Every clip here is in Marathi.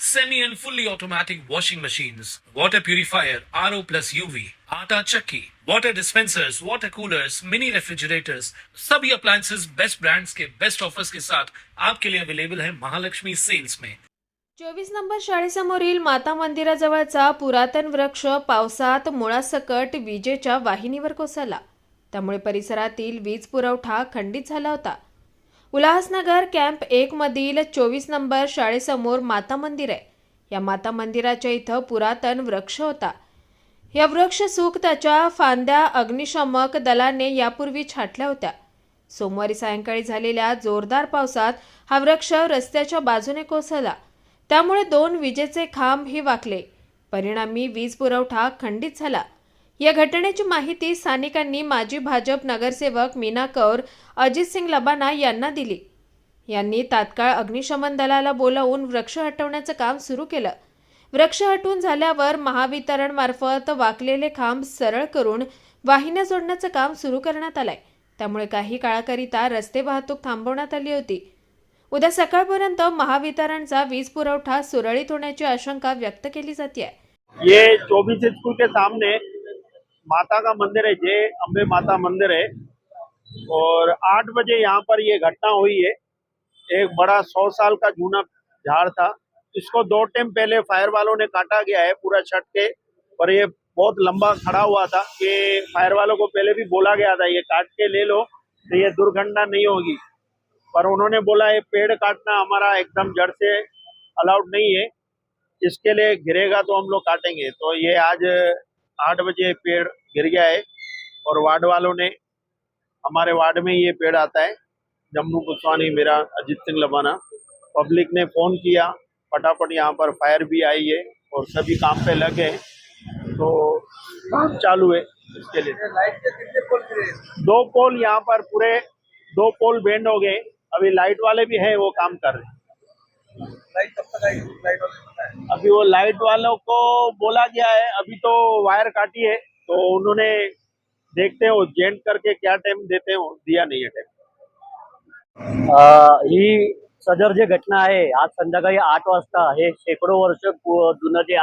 semi and fully automatic washing machines, water purifier, RO plus UV, आटा चक्की, water dispensers, water coolers, mini refrigerators, सभी appliances बेस्ट ब्रांड्स के बेस्ट ऑफर्स के साथ आपके लिए अवेलेबल है महालक्ष्मी सेल्स में चोवीस नंबर शाळेसमोरील माता मंदिराजवळचा पुरातन वृक्ष पावसात मुळासकट विजेच्या वाहिनीवर कोसळला. त्यामुळे परिसरातील वीज पुरवठा खंडित झाला होता. उल्हासनगर कॅम्प एकमधील चोवीस नंबर शाळेसमोर माता मंदिर आहे. या माता मंदिराच्या इथं पुरातन वृक्ष होता. या वृक्ष सूक त्याच्या फांद्या अग्निशमक दलाने यापूर्वी छाटल्या होत्या. सोमवारी सायंकाळी झालेल्या जोरदार पावसात हा वृक्ष रस्त्याच्या बाजूने कोसळला. त्यामुळे दोन विजेचे खांबही वाकले. परिणामी वीज पुरवठा खंडित झाला. या घटनेची माहिती स्थानिकांनी माजी भाजप नगरसेवक मीना कौर अजित सिंग लबाना यांना दिली. यांनी तात्काळ अग्निशमन दलाला बोलावून वृक्ष हटवण्याचं काम सुरू केलं. वृक्ष हटवून झाल्यावर महावितरण मार्फत वाकलेले खांब सरळ करून वाहिन्या जोडण्याचं काम सुरू करण्यात आलंय. त्यामुळे काही काळाकरिता रस्ते वाहतूक थांबवण्यात आली होती. उद्या सकाळपर्यंत महावितरणचा वीज पुरवठा सुरळीत होण्याची आशंका व्यक्त केली जाते ये चौबीस स्कूल के सामने माता का मंदिर है जय अम्बे माता मंदिर है। और आठ बजे यहाँ पर ये घटना हुई है। एक बड़ा सौ साल का जूना झाड़ था। इसको दो टाइम पहले फायर वालों ने काटा गया है पूरा छत के और ये बहुत लंबा खड़ा हुआ था। कि फायर वालों को पहले भी बोला गया था, ये काट के ले लो तो ये दुर्घटना नहीं होगी। पर उन्होंने बोला, ये पेड़ काटना हमारा एकदम जड़ से अलाउड नहीं है। इसके लिए गिरेगा तो हम लोग काटेंगे। तो ये आज आठ बजे पेड़ गिर गया है और वार्ड वालों ने, हमारे वार्ड में ये पेड़ आता है, जम्मू कुशवानी मेरा अजीत सिंह लबाना। पब्लिक ने फ़ोन किया, फटाफट यहाँ पर फायर भी आई है और सभी काम पे लगे हैं। तो काम चालू है इसके लिए। दो पोल यहाँ पर पूरे, दो पोल बेंड हो गए। अभी लाइट वाले भी हैं, वो काम कर रहे हैं। अभी वो लाइट वालों को बोला गया है, अभी तो वायर काटी है। तो उन्होंने देखते हो जेंट करके क्या टाइम देते हो दिया नहीं है टाइम ही सदर जे घटना आहे आज संध्याकाळी आठ वाजता हे शेकडो वर्ष जुनं जे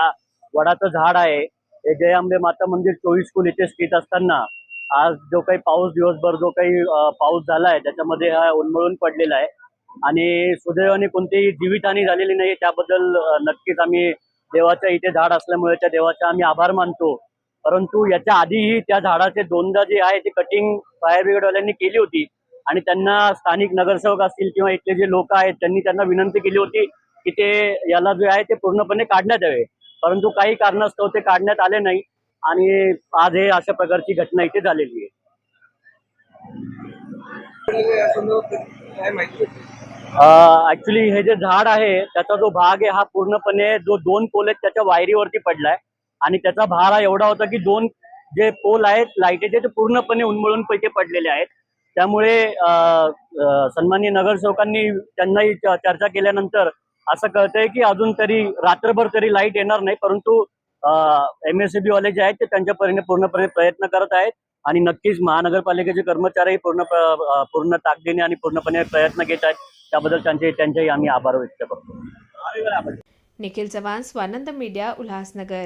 वडाचं झाड आहे हे जय आंबे माता मंदिर चोवीस स्कूल इथे स्थित असताना आज जो काही पाऊस दिवसभर जो काही पाऊस झाला आहे त्याच्यामध्ये हा उन्मळून पडलेला आहे. आणि सुदैवाने कोणतीही जीवितहानी झालेली नाही त्याबद्दल नक्कीच आम्ही देवाच्या इथे झाड असल्यामुळे त्या देवाचा आम्ही आभार मानतो. परंतु याच्या आधीही त्या झाडाचे दोनदा जे आहे ते कटिंग फायर ब्रिगेडवाल्यांनी केली होती. आणि त्यांना स्थानिक नगरसेवक असतील किंवा इथले जे लोक आहेत त्यांनी त्यांना विनंती केली होती की ते याला जे आहे ते पूर्णपणे काढण्यात यावे. परंतु काही कारणास्तव ते काढण्यात आले नाही आणि आज हे अशा प्रकारची घटना इथे झालेली आहे. ऍक्च्युली हे जे झाड आहे त्याचा जो भाग आहे हा पूर्णपणे जो दोन पोल आहेत त्याच्या वायरीवरती पडलाय. आणि त्याचा भार हा एवढा होता की दोन जे पोल आहेत लाईटीचे ते पूर्णपणे उन्मळून पैसे पडलेले आहेत. त्यामुळे सन्मान्य नगरसेवकांनी त्यांनाही चर्चा केल्यानंतर असं कळतंय की अजून तरी रात्रभर तरी लाइट येणार नाही परंतु एम एस बी वाले जे आहेत ते त्यांच्या परीने पूर्णपणे प्रयत्न करत आहेत. आणि नक्कीच महानगरपालिकेचे कर्मचारी पूर्ण पूर्ण ताकदीने आणि पूर्णपणे प्रयत्न घेत आहेत. त्याबद्दल त्यांचे त्यांचेही आम्ही आभार व्यक्त करतो. निखिल चव्हाण स्वानंद मीडिया उल्हासनगर.